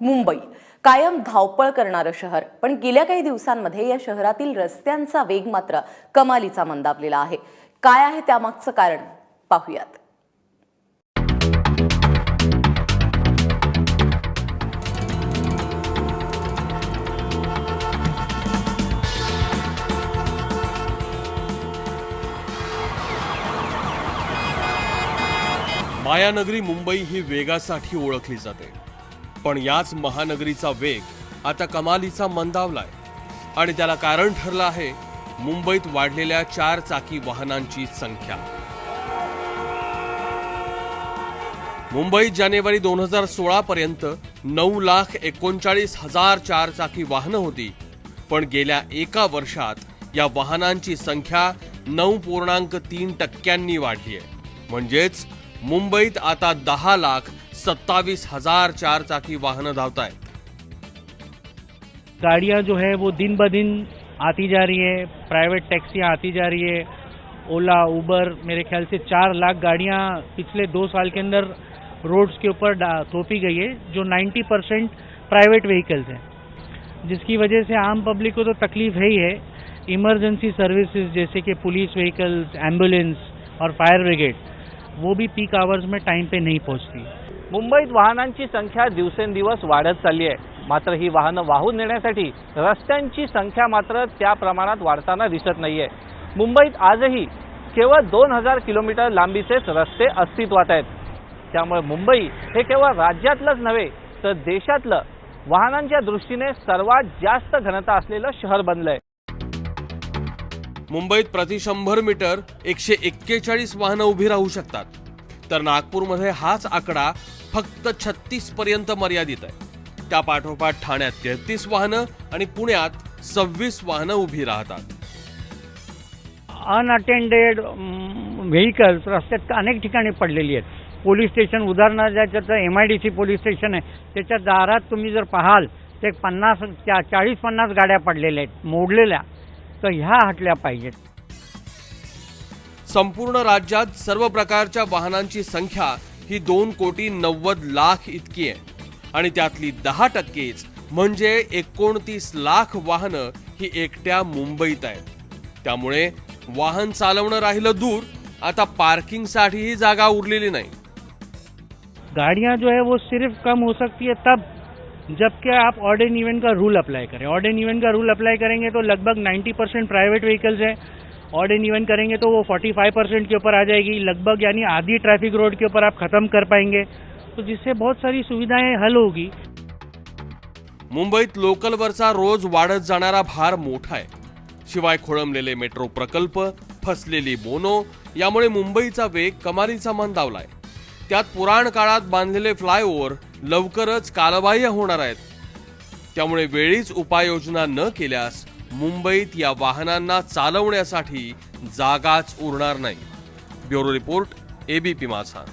मुंबई. कायम धावपळ करणारं शहर. पण गेल्या काही दिवसांमध्ये या शहरातील रस्त्यांचा वेग मात्र कमालीचा मंदावलेला आहे. काय आहे त्यामागचं कारण? पाहूयात. मायानगरी मुंबई ही वेगासाठी ओळखली जाते. पण याच महानगरीचा वेग आता कमालीचा मंदावलाय. आणि त्याला कारण ठरलं आहे मुंबईत वाढलेल्या चार चाकी वाहनांची संख्या. मुंबईत जानेवारी दोन हजार सोळा पर्यंत नऊ लाख एकोणचाळीस हजार चार चाकी वाहनं होती पण गेल्या एका वर्षात या वाहनांची संख्या नऊ पूर्णांक तीन टक्क्यांनी वाढली आहे म्हणजेच मुंबईत आता दहा लाख सत्तावीस हज़ार चार चाकी वाहन धावत है गाड़ियाँ जो है वो दिन ब दिन आती जा रही है प्राइवेट टैक्सियाँ आती जा रही है, ओला उबर मेरे ख्याल से चार लाख गाड़ियाँ पिछले दो साल के अंदर रोड्स के ऊपर थोपी गई है, जो 90 परसेंट प्राइवेट व्हीकल्स हैं। जिसकी वजह से आम पब्लिक को तो तकलीफ़ है ही है। इमरजेंसी सर्विसेज़ जैसे कि पुलिस व्हीकल्स एंबुलेंस और फायर ब्रिगेड वो भी पीक आवर्स में टाइम पे नहीं पहुँचती। मुंबईत वाहनांची संख्या दिवसेंदिवस वाढत चालली आहे. मात्र ही वाहनं वाहून नेण्यासाठी रस्त्यांची संख्या मात्र त्या प्रमाणात वाढताना दिसत नाहीये. मुंबईत आजही केवळ दोन हजार किलोमीटर लांबीचेच रस्ते अस्तित्वात आहेत. त्यामुळे मुंबई हे केवळ राज्यातलंच नव्हे तर देशातलं वाहनांच्या दृष्टीने सर्वात जास्त घनता असलेलं शहर बनलंय. मुंबईत प्रति शंभर मीटर एकशे एक्केचाळीस वाहनं उभी राहू शकतात. तर नागपूरमध्ये हाच आकडा फक्त छत्तीस पर्यंत मर्यादित आहे. त्या पाठोपाठ ठाण्यात तेहतीस वाहनं आणि पुण्यात सव्वीस वाहनं उभी राहतात. अनअटेंडेड व्हेकल्स रस्त्यात अनेक ठिकाणी पडलेली आहेत. पोलीस स्टेशन उदाहरणार्थ ज्याच्यात M I D C police station आहे. त्याच्या दारात तुम्ही जर पाहाल तर पन्नास चाळीस पन्नास गाड्या पडलेल्या आहेत मोडलेल्या. तर ह्या हटल्या पाहिजेत. संपूर्ण राज्यात सर्व प्रकारच्या वाहनांची संख्या ही दोन कोटी नव्वद लाख इतकी आहे. आणि त्यातली दहा टक्केच म्हणजे एकोणतीस लाख वाहनं ही एकट्या मुंबईत आहेत. त्यामुळे वाहन चालवणं राहिलं दूर आता पार्किंगसाठीही जागा उरलेली नाही. गाड़ियाँ जो है वो सिर्फ कम हो सकती है तब जबकि आप ऑड इवेंट का रूल अप्लाई करें। ऑड इवेंट का रूल अप्लाई करेंगे तो लगभग 90 परसेंट प्राइवेट व्हीकल्स हैं। ऑड इन इवन करेंगे तो वो 45 परसेंट के ऊपर आ जाएगी। लगभग यानी आधी ट्रैफिक रोड के ऊपर आप खत्म कर पाएंगे। तो जिससे बहुत सारी सुविधाएं हल होगी। मुंबईत लोकलवरचा रोज वाढत जाणारा भार मोठा आहे. शिवाय खोळंबलेले मेट्रो प्रकल्प फसलेली मोनो यामुळे मुंबईचा वेग कमालीचा मंदावलाय त्यात पुराण काळात बांधलेले फ्लायओव्हर लवकरच कालबाह्य होणार आहेत. त्यामुळे वेळीच उपाययोजना न केल्यास मुंबईत या वाहनांना चालवण्यासाठी जागाच उरणार नाही. ब्युरो रिपोर्ट एबीपी माझा